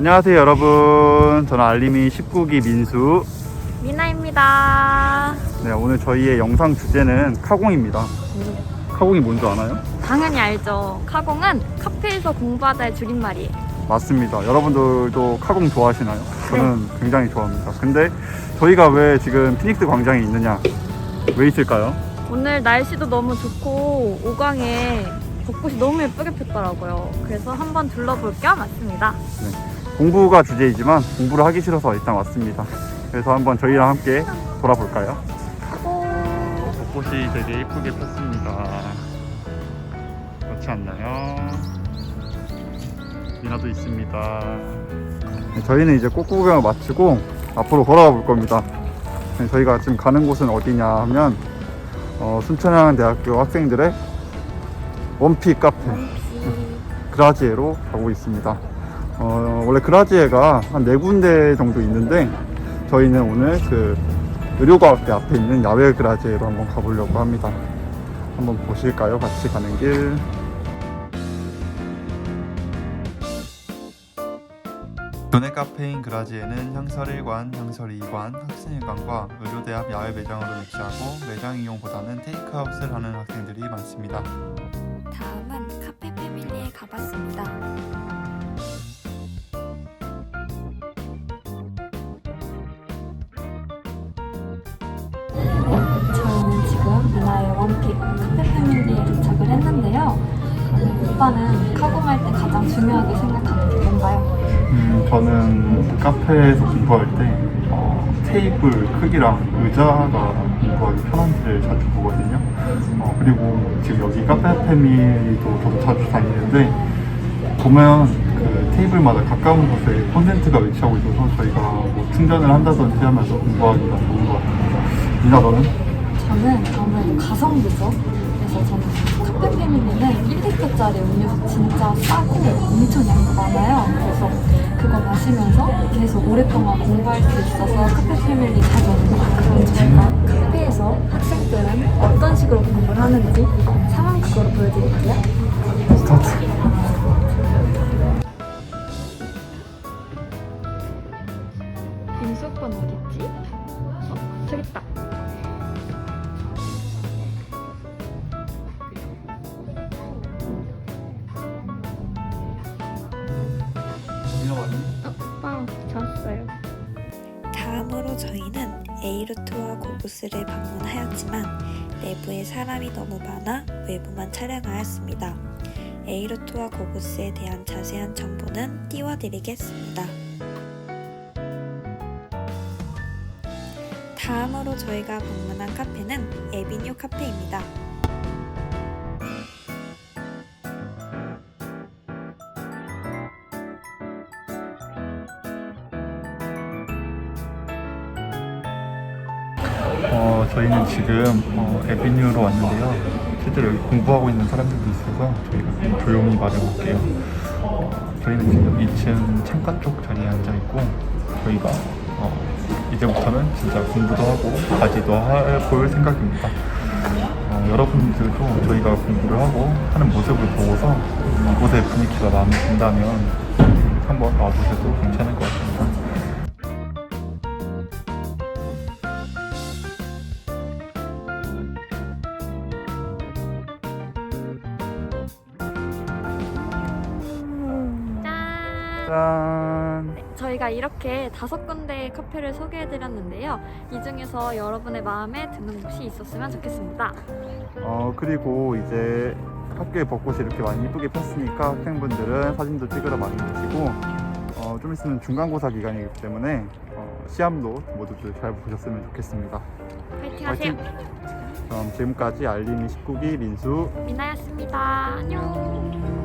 안녕하세요 여러분 저는 알림이 19기 민수 미나입니다. 네 오늘 저희의 영상 주제는 카공입니다 카공이 뭔지 아나요? 당연히 알죠. 카공은 카페에서 공부하다의 줄임말이에요. 맞습니다 여러분들도 카공 좋아하시나요? 저는 네. 굉장히 좋아합니다 근데 저희가 왜 지금 피닉스 광장에 있느냐 왜 있을까요? 오늘 날씨도 너무 좋고 오광에 벚꽃이 너무 예쁘게 폈더라고요. 그래서 한번 둘러볼 겸 왔습니다. 공부가 주제이지만 공부를 하기 싫어서 일단 왔습니다 그래서 한번 저희랑 함께 돌아볼까요? 벚꽃이 되게 예쁘게 폈습니다. 그렇지 않나요? 미나도 있습니다. 네, 저희는 이제 꽃 구경을 마치고 앞으로 걸어가 볼 겁니다. 네, 저희가 지금 가는 곳은 어디냐 하면 어, 순천향대학교 학생들의 원피 카페 그라지에로 가고 있습니다. 어, 원래 그라지에가 한 네 군데 정도 있는데 저희는 오늘 그 의료과학대 앞에 있는 야외 그라지에로 한번 가보려고 합니다. 한번 보실까요? 같이 가는 길. 교내 카페인 그라지에는 향설 1관, 향설 2관, 학생 1관과 의료대 앞 야외 매장으로 위치하고 매장 이용보다는 테이크아웃을 하는 학생들이 많습니다. 다음은 카페 패밀리에 가봤습니다. 오빠는 카공할 때 가장 중요하게 생각하는 게 뭔가요? 음, 저는 카페에서 공부할 때 어, 테이블 크기랑 의자가 공부하기 편한지를 자주 보거든요. 어, 그리고 지금 여기 카페 패밀리도 저도 자주 다니는데 보면 그 테이블마다 가까운 곳에 콘센트가 위치하고 있어서 저희가 뭐 충전을 한다든지 하면서 공부하기가 좋은 것 같습니다. 미나 너는? 저는 아무래도 가성비죠. 그래서 저는 카페 패밀리는 1리터짜리 음료수 진짜 싸고 엄청 양도 많아요. 그래서 그거 마시면서 계속 오랫동안 공부할 수 있어서 카페 패밀리 자주 오는 것 같아요. 저희가 카페에서 학생들은 어떤 식으로 공부를 하는지 상황극으로 보여드릴게요. 인수권 어딨지? 어, 저기 있다. 맞니? 아, 잤어요. 다음으로 저희는 에이루트와 고부스를 방문하였지만 내부에 사람이 너무 많아 외부만 촬영하였습니다. 에이루트와 고부스에 대한 자세한 정보는 띄워드리겠습니다. 다음으로 저희가 방문한 카페는 에비뉴 카페입니다. 어, 저희는 지금 어, 에비뉴로 왔는데요. 실제로 여기 공부하고 있는 사람들도 있어서 저희가 좀 조용히 말해볼게요. 어, 저희는 지금 2층 창가 쪽 자리에 앉아 있고 저희가 어, 이제부터는 진짜 공부도 하고 가지도 해볼 생각입니다. 어, 여러분들도 저희가 공부를 하고 하는 모습을 보고서 이곳의 분위기가 마음에 든다면 한번 와보셔도 괜찮을 것 같습니다. 짠! 짠! 네, 저희가 이렇게 다섯 군데의 카페를 소개해드렸는데요. 이 중에서 여러분의 마음에 드는 곳이 있었으면 좋겠습니다. 어 그리고 이제 학교에 벚꽃이 이렇게 많이 이쁘게 폈으니까 학생분들은 사진도 찍으러 많이 오시고 어, 좀 있으면 중간고사 기간이기 때문에 어, 시험도 모두들 잘 보셨으면 좋겠습니다. 화이팅 하세요. 그럼 지금까지 알림이 19기 민수 미나였습니다. 안녕.